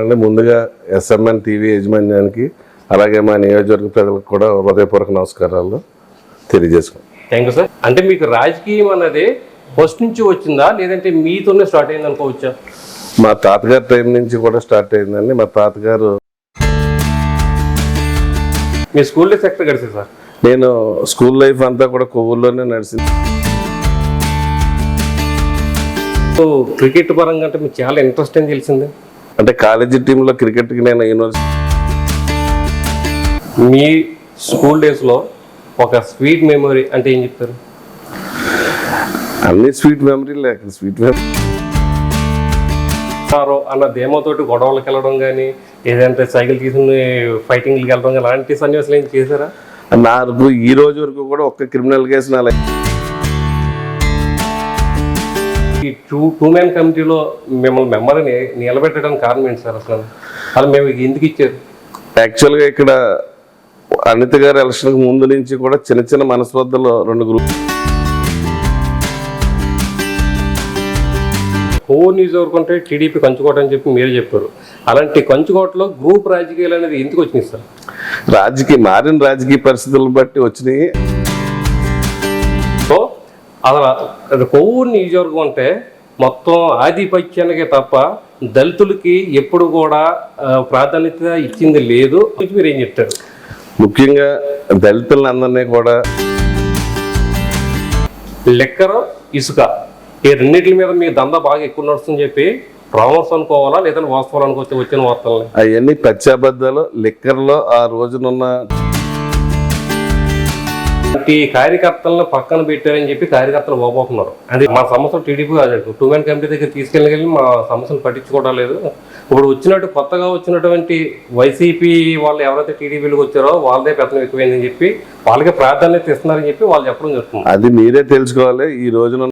అంటే ముందుగా SMN TV యాజమాన్యానికి అలాగే మా నియోజకవర్గ ప్రజలకు కూడా హృదయపూర్వక నమస్కారాలు తెలియజేసుకున్నాం థ్యాంక్ యూ సార్. అంటే మీకు రాజకీయం అన్నది ఫస్ట్ నుంచి వచ్చిందా? లేదంటే మీతోనే స్టార్ట్ అయింది అనుకోవచ్చా? మా తాతగారి టైం నుంచి కూడా స్టార్ట్ అయిందండి. మా తాతగారు మీ స్కూల్ డేస్ ఎక్కడ గడిచింది సార్? నేను స్కూల్ లైఫ్ అంతా కూడా కొవ్వూరులోనే నడిచింది. క్రికెట్ పరంగా అంటే మీకు చాలా ఇంట్రెస్ట్ అని తెలిసింది? అంటే కాలేజీ టీంలో క్రికెట్కి నేను యూనివర్సిటీ మీ స్కూల్ డేస్లో ఒక స్వీట్ మెమరీ అంటే ఏం చెప్తారు? అన్ని స్వీట్ మెమరీ లేక స్వీట్ మెమరీ సారో అన్న ధీమాతోటి గొడవలకు వెళ్ళడం కానీ ఏదంటే సైకిల్ తీసుకుని ఫైటింగ్కి వెళ్ళడం కానీ అలాంటి సన్నివేశాలు ఏం చేశారా? నాకు ఈ రోజు వరకు కూడా ఒక్క క్రిమినల్ కేసు నా టూ టూ మ్యాన్ కమిటీలో మిమ్మల్ని మెంబర్ని నిలబెట్టడానికి కారణం ఏంటి సార్ అసలు? అలా మేము ఎందుకు ఇచ్చారు? యాక్చువల్గా ఇక్కడ అనిత గారి ఎలక్షన్కి ముందు నుంచి కూడా చిన్న చిన్న మనస్పర్ధలు రెండు గ్రూప్ కో నియోజకవర్గం అంటే టీడీపీ కంచుకోట అని చెప్పి మీరు చెప్పారు. అలాంటి కంచుకోటలో గ్రూప్ రాజకీయాలు అనేది ఎందుకు వచ్చినాయి సార్? రాజకీయ మారిన రాజకీయ పరిస్థితులను బట్టి వచ్చినాయి. సో అసలు అది కొవ్వూరు నియోజకవర్గం అంటే మొత్తం ఆధిపత్యానికి తప్ప దళితులకి ఎప్పుడు కూడా ప్రాధాన్యత ఇచ్చింది లేదు. మీరు ఏం చెప్తారు? ముఖ్యంగా దళితులందరినీ కూడా లెక్కర ఇసుక ఈ రెండింటి మీద మీ దందా బాగా ఎక్కువ నడుస్తుందని చెప్పి రామర్స్ అనుకోవాలా లేదంటే వాస్తవాలు అనుకోవచ్చు వచ్చిన వార్తల్ని? అవన్నీ పచ్చాబద్దాలు లిక్కర్లో ఆ రోజునున్న ఈ కార్యకర్తలను పక్కన పెట్టారని చెప్పి కార్యకర్తలు ఓపోతున్నారు. అది మా సమస్యలు టీడీపీ టూ మ్యాన్ కమిటీ దగ్గర తీసుకెళ్ళగలి మా సమస్యలు పట్టించుకోవడం లేదు. ఇప్పుడు వచ్చినట్టు కొత్తగా వచ్చినటువంటి వైసీపీ వాళ్ళు ఎవరైతే టీడీపీలకు వచ్చారో వాళ్ళదే పెద్ద ఎక్కువైందని చెప్పి వాళ్ళకి ప్రాధాన్యత ఇస్తున్నారని చెప్పి వాళ్ళు చెప్పడం జరుగుతుంది. అది మీరే తెలుసుకోవాలి. ఈ రోజున